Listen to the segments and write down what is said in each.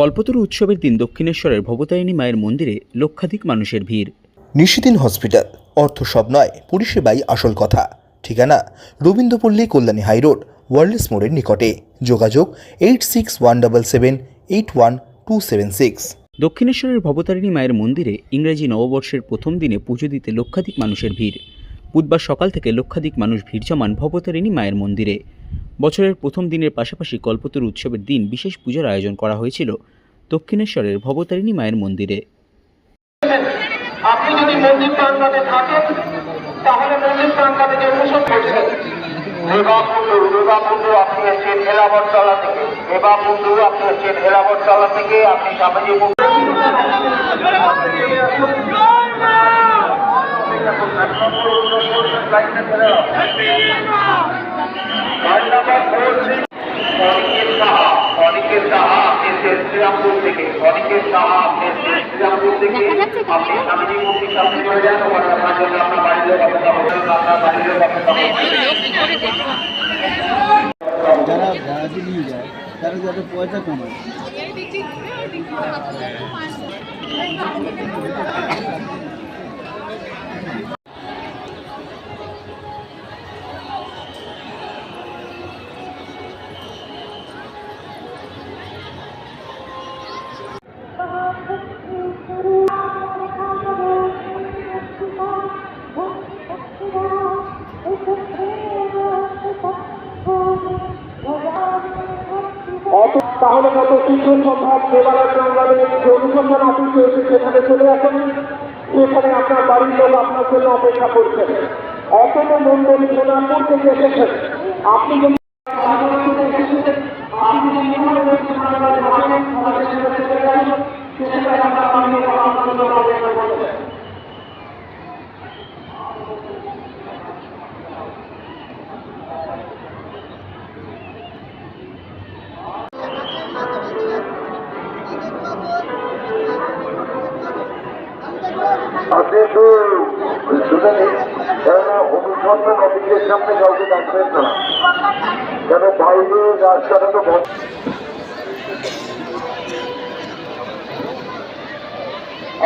কল্পতরু উৎসবের দিন দক্ষিণেশ্বরের ভবতারিণী মায়ের মন্দিরে লক্ষাধিক মানুষের ভিড়। নিশিদিন হসপিটাল অর্থ সব নয় পরিষেবাই আসল কথা। ঠিকানা রবীন্দ্রপল্লী কল্যাণী হাইরোড ওয়ার্ল্ডস মোড়ের নিকটে। যোগাযোগ eight six one double seven eight one two seven six. দক্ষিণেশ্বরের ভবতারিণী মায়ের মন্দিরে ইংরেজি নববর্ষের প্রথম দিনে পুজো দিতে লক্ষাধিক মানুষের ভিড়। বুধবার সকাল থেকে লক্ষাধিক মানুষ ভিড় জমান ভবতারিণী মায়ের মন্দিরে। বছরের প্রথম দিনের পাশাপাশি কল্পতরু উৎসবের দিন বিশেষ পুজোর আয়োজন করা হয়েছিল দক্ষিণেশ্বরের ভবতারিণী মায়ের মন্দিরে। আপনি যদি মন্দির প্রাঙ্গণে থাকেন, তাহলে মন্দির প্রাঙ্গণে যে করছেন আপনি হচ্ছেন এলাবরতলা থেকে আপনি হচ্ছেন এলাবরতলা থেকে আপনি স্বামীজি অপেক্ষা করছেন যারা ভাড়াতে নিয়ে যায় তারা যাতে পয়সা কমায়। তাহলে কত শীঘ্র সম্ভব? দেবালয় প্রাঙ্গণে যে অনুসন্ধান অফিস রয়েছে সেখানে চলে আসেন। সেখানে আপনার বাড়ির লোক আপনার জন্য অপেক্ষা করছেন। অতটা মন্ডলী সোনারপুর থেকে এসেছেন। আপনি যদি আপনি যদি আপনি তো শুনে নিন, কেননা অনুসন্ধান অফিসের সামনে কাউকে ডাকবেন না। কেন বাইরে রাস্তাটা তো বন্ধ।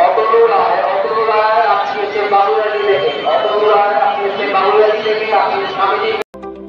অতনু রায় অতনু রায়, আপনি এসে বাবুরাজি থেকে অতনু রায়, আপনি এসে বাবুরাজি থেকে আপনি স্বামীজি